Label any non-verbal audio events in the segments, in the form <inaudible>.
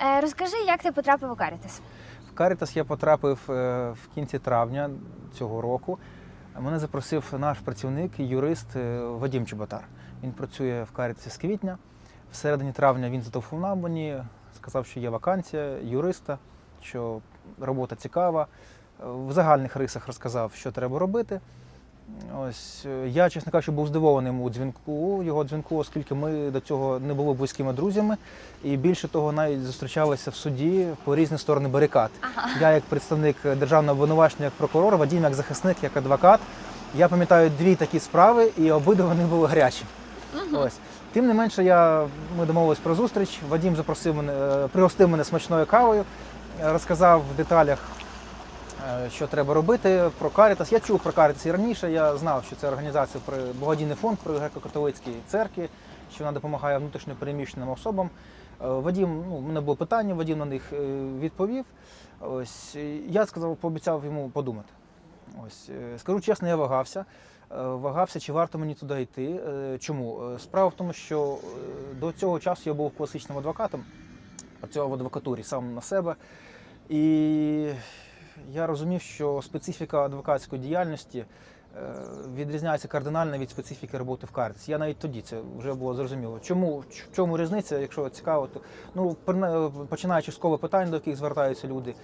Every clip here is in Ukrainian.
Е, розкажи, як ти потрапив у Карітас? В Карітас я потрапив е, в кінці травня цього року. Мене запросив наш працівник, юрист е, Вадим Чеботар. Він працює в Карітасі з квітня. В середині травня він зателефонував мені, сказав, що є вакансія юриста, що робота цікава. В загальних рисах розказав, що треба робити. Ось е, я, чесно кажучи, був здивований у дзвінку, його дзвінку, оскільки ми до цього не були близькими друзями, і більше того, навіть зустрічалися в суді по різні сторони барикад. Ага. Я як представник державного обвинувачення, як прокурор, Вадим як захисник, як адвокат. Я пам'ятаю дві такі справи, і обидва вони були гарячі. Ось. Тим не менше, я, ми домовились про зустріч. Вадим запросив мене, е, пригостив мене смачною кавою, е, розказав в деталях, що треба робити про Карітас. Я чув про Карітас і раніше. Я знав, що це організація при благодійний фонд при греко-католицькій церкві, що вона допомагає внутрішньо переміщеним особам. Е, Вадім, ну, у мене було питання, Вадім на них е, відповів. Ось е, я сказав, пообіцяв йому подумати. Ось е, скажу чесно, я вагався. Е, Вагався, чи варто мені туди йти. Е, Чому? Е, Справа в тому, що е, до цього часу я був класичним адвокатом, працював в адвокатурі сам на себе. І я розумів, що специфіка адвокатської діяльності е, відрізняється кардинально від специфіки роботи в карті. Я навіть тоді це вже було зрозуміло. Чому в чому різниця, якщо цікаво, то ну починаючи з кола питань, до яких звертаються люди,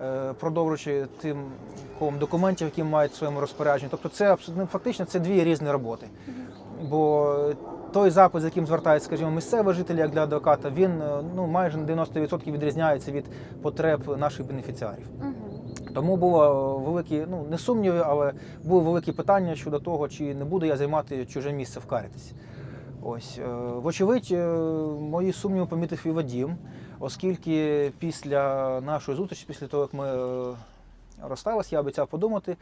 е, продовжуючи тим колом документів, які мають в своєму розпорядженні. Тобто, це абсолютно фактично це дві різні роботи. Бо той запит, з яким звертаються, скажімо, місцеві жителі, як для адвоката, він е, ну майже на 90% відрізняється від потреб наших бенефіціарів. Тому було великі, ну не сумніви, але були великі питання щодо того, чи не буду я займати чуже місце в Карітасі. Ось, е, вочевидь, е, мої сумніви помітив і Вадім, оскільки після нашої зустрічі, після того, як ми е, розсталися, я обіцяв подумати.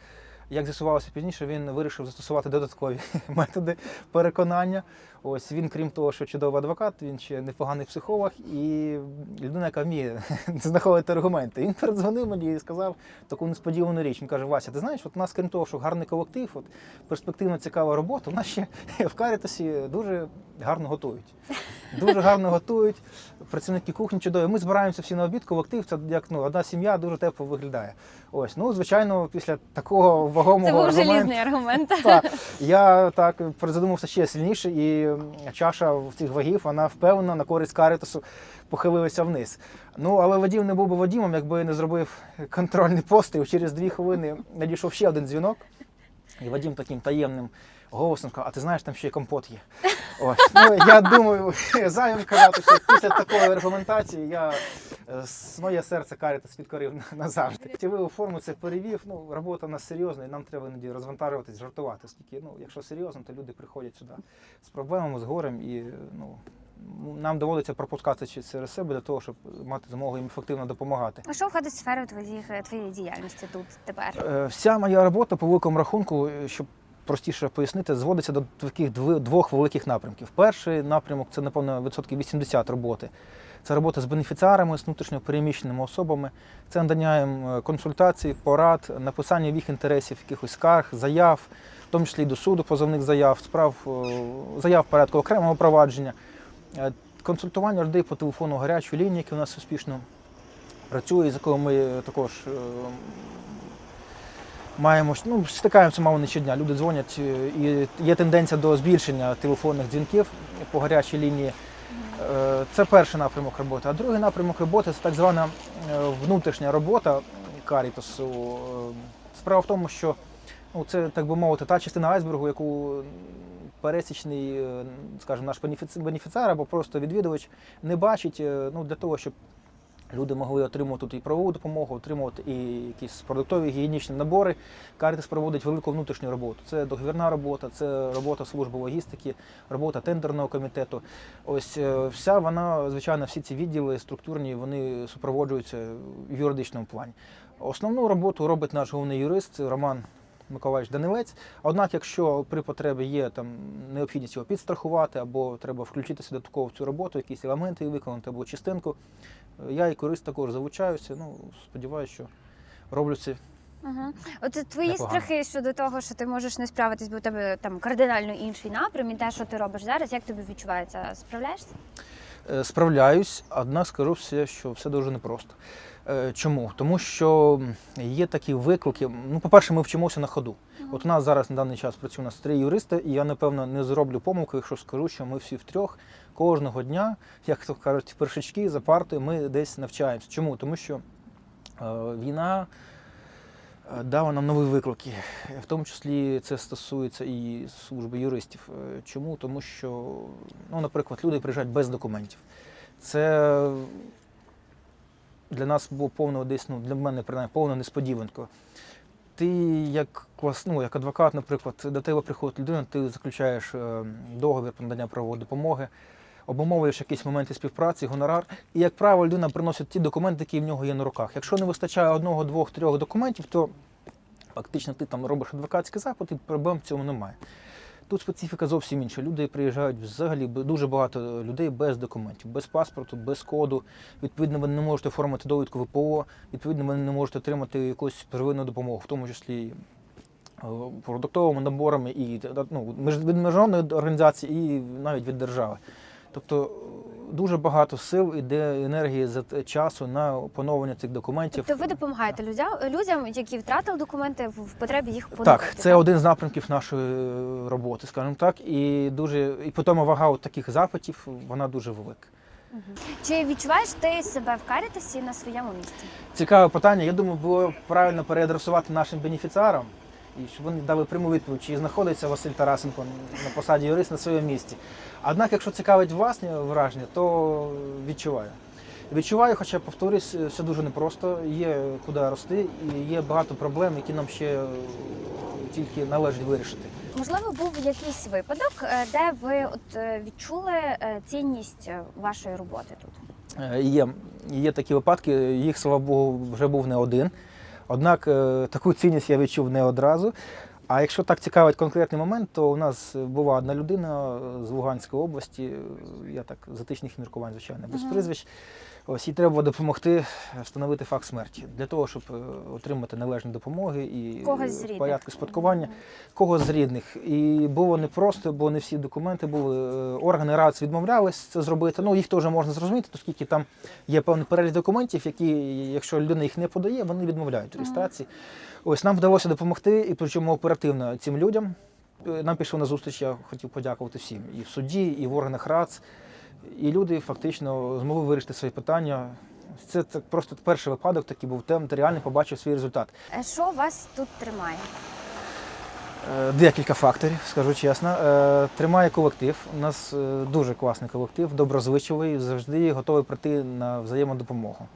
Як з'ясувалося пізніше, він вирішив застосувати додаткові <laughs> методи переконання. Ось він, крім того, що чудовий адвокат, він ще непоганий психолог і людина, яка вміє <laughs> знаходити аргументи. Він передзвонив мені і сказав таку несподівану річ. Він каже: Вася, ти знаєш, от у нас, крім того, що гарний колектив, от перспективна цікава робота, у нас ще <laughs> в Карітасі дуже гарно готують. Дуже гарно готують. Працівники кухні чудові. Ми збираємося всі на обід, колектив. Це як ну, одна сім'я дуже тепло виглядає. Ось, ну звичайно, після такого вагомого Це був аргументу, желізний аргумент. <laughs> так, я так задумався ще сильніше, і чаша в цих вагів вона впевнено на користь каритасу похилилася вниз. Ну але Вадім не був би Вадімом, якби не зробив контрольний постріл. Через дві хвилини надійшов ще один дзвінок. І Вадім таким таємним голосом сказав, а ти знаєш, там ще й компот є. <laughs> Ось. Ну, я думаю, <laughs> зайвим казати, що після такої аргументації я е, моє серце Карітас підкорив назавжди. Активив форму це перевів. Ну, робота у нас серйозна, і нам треба іноді розвантажуватись, жартувати. Оскільки, ну, якщо серйозно, то люди приходять сюди з проблемами, з горем, і ну, нам доводиться пропускати через себе для того, щоб мати змогу їм ефективно допомагати. А що входить в сферу твоїх, твоєї діяльності тут тепер? Е, Вся моя робота по великому рахунку, е, щоб простіше пояснити, зводиться до таких двох великих напрямків. Перший напрямок це, напевно, відсотків 80 роботи. Це робота з бенефіціарами, з внутрішньо переміщеними особами. Це надання їм е, консультацій, порад, написання в їх інтересів, якихось скарг, заяв, в тому числі і до суду позовних заяв, справ, заяв порядку окремого провадження, консультування людей по телефону гарячої лінії, які у нас успішно працює, з якою ми також е, маємо ну, стикаємося мало не щодня. Люди дзвонять, е, і є тенденція до збільшення телефонних дзвінків по гарячій лінії. Е, Це перший напрямок роботи. А другий напрямок роботи це так звана е, внутрішня робота Карітасу. Е, Справа в тому, що ну, це, так би мовити, та частина айсбергу, яку пересічний, е, скажімо, наш бенефіц- бенефіціар або просто відвідувач не бачить е, ну, для того, щоб Люди могли отримувати тут і правову допомогу, отримувати і якісь продуктові гігієнічні набори. Карітас проводить велику внутрішню роботу. Це договірна робота, це робота служби логістики, робота тендерного комітету. Ось е, вся вона, звичайно, всі ці відділи структурні, вони супроводжуються в юридичному плані. Основну роботу робить наш головний юрист Роман Миколаївич Данилець. Однак, якщо при потребі є там необхідність його підстрахувати, або треба включитися додатково в цю роботу, якісь елементи виконати, або частинку, я як юрист також залучаюся. Ну, сподіваюся, що роблю це. Угу. От твої Непогано. страхи щодо того, що ти можеш не справитись, бо у тебе там кардинально інший напрям, і те, що ти робиш зараз, як тобі відчувається? Справляєшся? Е, Справляюсь, однак скажу все, що все дуже непросто. Е, Чому? Тому що є такі виклики. Ну, по-перше, ми вчимося на ходу. От у нас зараз на даний час працює у нас три юристи, і я напевно не зроблю помилку, якщо скажу, що ми всі втрьох кожного дня, як то кажуть, першачки за партою, ми десь навчаємося. Чому? Тому що е, війна е, дала нам нові виклики. В тому числі це стосується і служби юристів. Чому? Тому що, ну, наприклад, люди приїжджають без документів. Це для нас було повно десь, ну, для мене принаймні, повна несподіванка. Ти як клас, ну, як адвокат, наприклад, до тебе приходить людина, ти заключаєш е, договір про надання правової допомоги, обумовуєш якісь моменти співпраці, гонорар, і, як правило, людина приносить ті документи, які в нього є на руках. Якщо не вистачає одного, двох, трьох документів, то фактично ти там робиш адвокатський запит і проблем в цьому немає. Тут специфіка зовсім інша. Люди приїжджають взагалі дуже багато людей без документів, без паспорту, без коду. Відповідно, ви не можете оформити довідку ВПО, відповідно, ви не можете отримати якусь первинну допомогу, в тому числі е, продуктовими наборами і ну, від міжнародної організації і навіть від держави. Тобто е, дуже багато сил іде енергії за часу на поновлення цих документів. Тобто ви допомагаєте людям, людям, які втратили документи в потребі їх поновити. Так, це один з напрямків нашої е, роботи, скажімо так, і дуже і потім вага от таких запитів вона дуже велика. Мгм. Чи відчуваєш ти себе в Карітасі на своєму місці? Цікаве питання. Я думаю, було правильно переадресувати нашим бенефіціарам, і щоб вони дали пряму відповідь, чи знаходиться Василь Тарасенко на посаді юрист на своєму місці. Однак, якщо цікавить власне враження, то відчуваю. Відчуваю, хоча повторюсь, все дуже непросто. Є куди рости, і є багато проблем, які нам ще е, тільки належить вирішити. Можливо, був якийсь випадок, е, де ви от е, відчули цінність вашої роботи тут. Є, є такі випадки, їх, слава Богу, вже був не один. Однак е, таку цінність я відчув не одразу. А якщо так цікавить конкретний момент, то у нас була одна людина е, з Луганської області, е, я так з етичних міркувань, звичайно, без прізвищ. Ось їй треба було допомогти встановити факт смерті для того, щоб е, отримати належні допомоги і рідних. спадкування когось з рідних. І було непросто, бо не всі документи були. Органи РАЦ відмовлялись це зробити. Ну, їх теж можна зрозуміти, оскільки там є певний перелік документів, які, якщо людина їх не подає, вони відмовляють реєстрації. Ось нам вдалося допомогти, і причому оперативно цим людям. Е, Нам пішов на зустріч, я хотів подякувати всім і в суді, і в органах РАЦ. І люди фактично змогли вирішити свої питання. Це так просто перший випадок, такий був тем, ти реально побачив свій результат. Е, Що вас тут тримає? Е, Декілька факторів, скажу чесно. Тримає колектив. У нас дуже класний колектив, доброзвичливий, завжди готовий прийти на взаємодопомогу.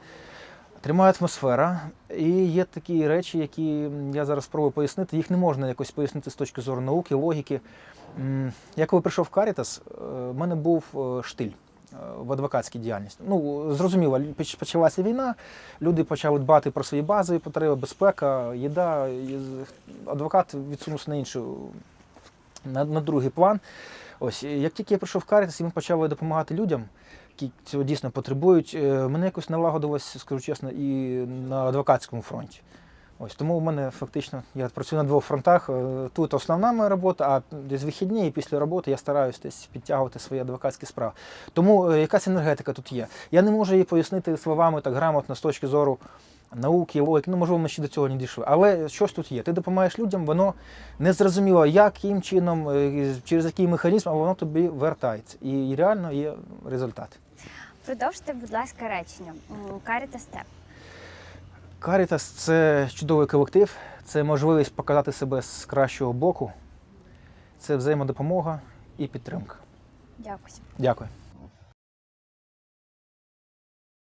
Тримає атмосфера. І є такі речі, які я зараз спробую пояснити. Їх не можна якось пояснити з точки зору науки, логіки. Я коли прийшов в Карітас, е, в мене був е, штиль е, в адвокатській діяльності. Ну, зрозуміло, почалася війна, люди почали дбати про свої базові потреби, безпека, їда. Адвокат відсунувся на іншу, на, на другий план. Ось, як тільки я прийшов в Карітас, і ми почали допомагати людям, які цього дійсно потребують, е, мене якось налагодилось, скажу чесно, і на адвокатському фронті. Ось тому у мене фактично я працюю на двох фронтах. Е, Тут основна моя робота, а десь вихідні і після роботи я стараюсь десь підтягувати свої адвокатські справи. Тому е, якась енергетика тут є. Я не можу її пояснити словами так грамотно з точки зору науки, логіки. Ну, можливо, ми ще до цього не дійшли. Але щось тут є. Ти допомагаєш людям, воно не зрозуміло, яким чином, е, через який механізм, а воно тобі вертається. І реально є результат. Продовжте, будь ласка, речення. Карітас Степ. Карітас це чудовий колектив, це можливість показати себе з кращого боку, це взаємодопомога і підтримка. Дякую. Дякую.